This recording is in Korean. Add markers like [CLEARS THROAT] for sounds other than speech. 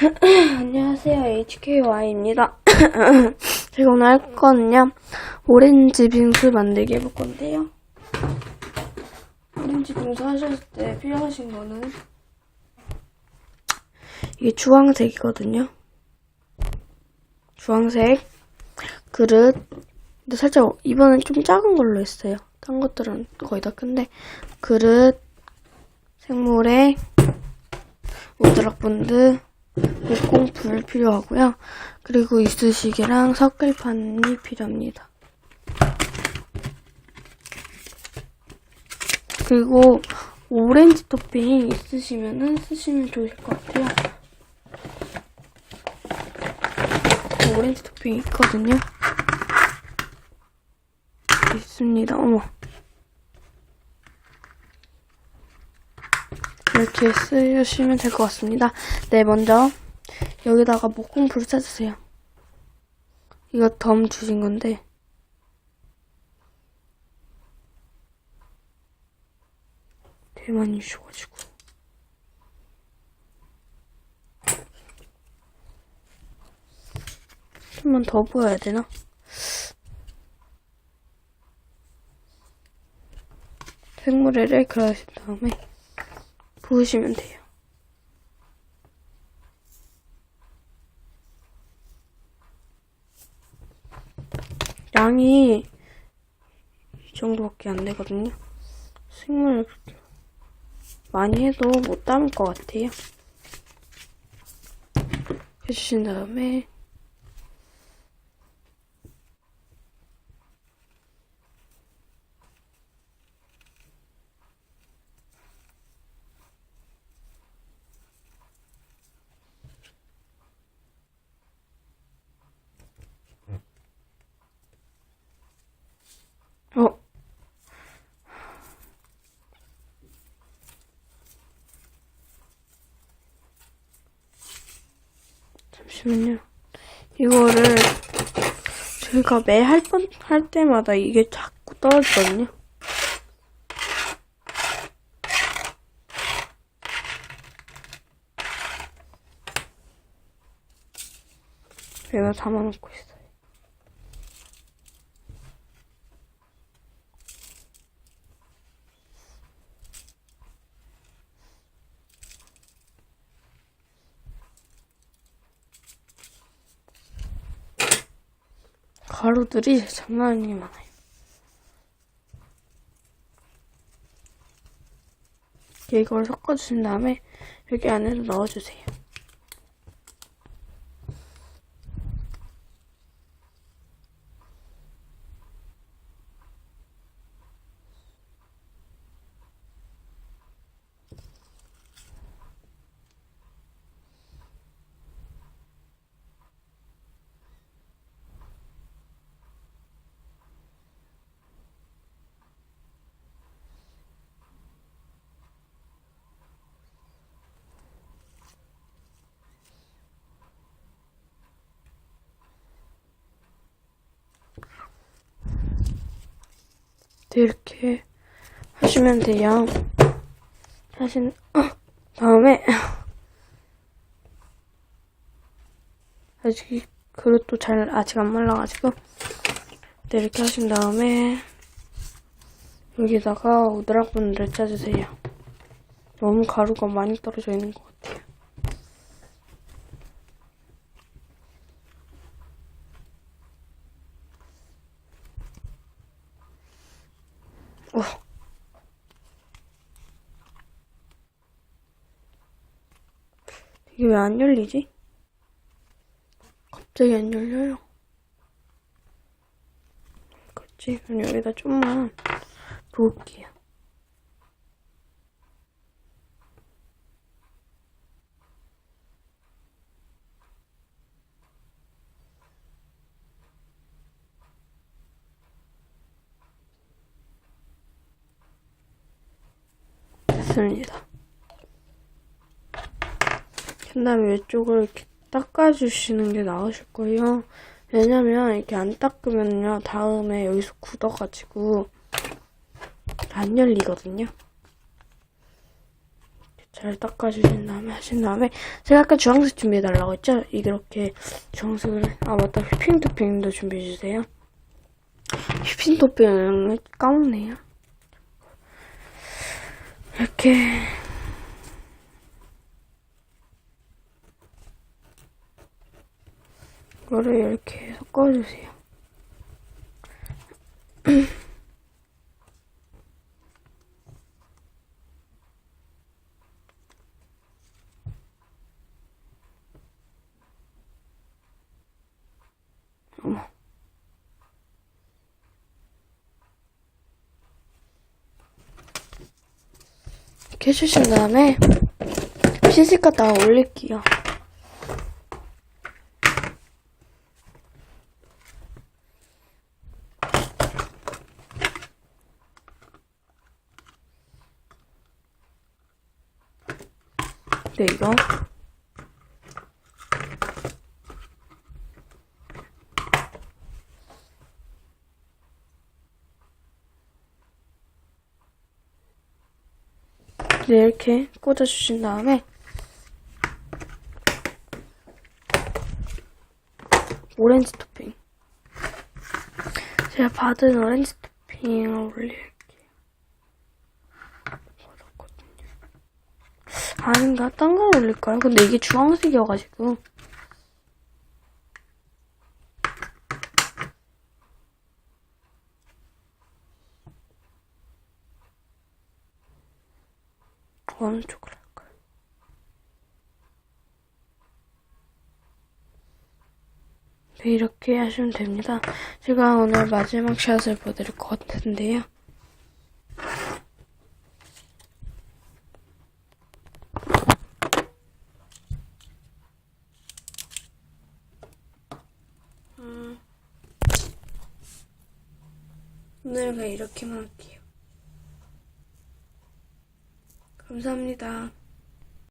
[CLEARS THROAT] 안녕하세요. HKY입니다. [CLEARS THROAT] 제가 오늘 할 거는요, 오렌지 빙수 만들기 해볼 건데요. 오렌지 빙수 하셨을 때 필요하신 거는 이게 주황색이거든요. 주황색 그릇. 근데 살짝 이번엔 좀 작은 걸로 했어요. 딴 것들은 거의 다 큰데 그릇, 생물에 오드락 본드, 목공풀 필요하고요. 그리고 이쑤시개랑 섞을판이 필요합니다. 그리고 오렌지 토핑 있으시면은 쓰시면 좋을 것 같아요. 오렌지 토핑 있거든요. 있습니다. 어머. 이렇게 쓰시면 될 것 같습니다. 네, 먼저 여기다가 목공풀 짜주세요. 이거 덤 주신 건데 되게 많이 주셔가지고 좀만 더 부어야 되나? 생물에를 그려신 다음에 부으시면 돼요. 양이 이 정도밖에 안 되거든요. 그렇게 많이 해도 못 담을 것 같아요. 해주신 다음에 어 잠시만요. 이거를 제가 매 할 번, 할 때마다 이게 자꾸 떨어지거든요. 제가 담아놓고 있어요. 가루들이 장난이 많아요. 이걸 섞어주신 다음에 여기 안에서 넣어주세요. 네, 이렇게 하시면 돼요. 하신 어, 다음에 [LAUGHS] 아직 그릇도 잘 아직 안 말라가지고 네, 이렇게 하신 다음에 여기다가 오드락 분을 짜주세요. 너무 가루가 많이 떨어져 있는 것 같아요. 어. 이게 왜 안 열리지? 갑자기 안 열려요. 그렇지. 그럼 여기다 좀만 부을게요. 됐습니다. 그 다음에 이쪽을 이렇게 닦아주시는 게 나으실 거예요. 왜냐면 이렇게 안 닦으면요, 다음에 여기서 굳어가지고 안 열리거든요. 잘 닦아주신 다음에 하신 다음에 제가 아까 주황색 준비해달라고 했죠? 이렇게 주황색을 아 맞다 휘핑 토핑도 준비해주세요 휘핑 토핑을 까먹네요 이렇게. 이거를 이렇게 섞어주세요 어머. 이렇게 해주신 다음에 시식 갖다가 올릴게요. 네, 이거. 네, 이렇게 꽂아주신 다음에 오렌지 토핑 제가 받은 오렌지 토핑을 올릴게요 아닌가? 딴 걸 올릴까요? 근데 이게 주황색이어가지고 어느 쪽으로 할까요? 네, 이렇게 하시면 됩니다. 제가 오늘 마지막 샷을 보여드릴 것 같은데요. 음, 오늘은 이렇게만 할게요. 감사합니다.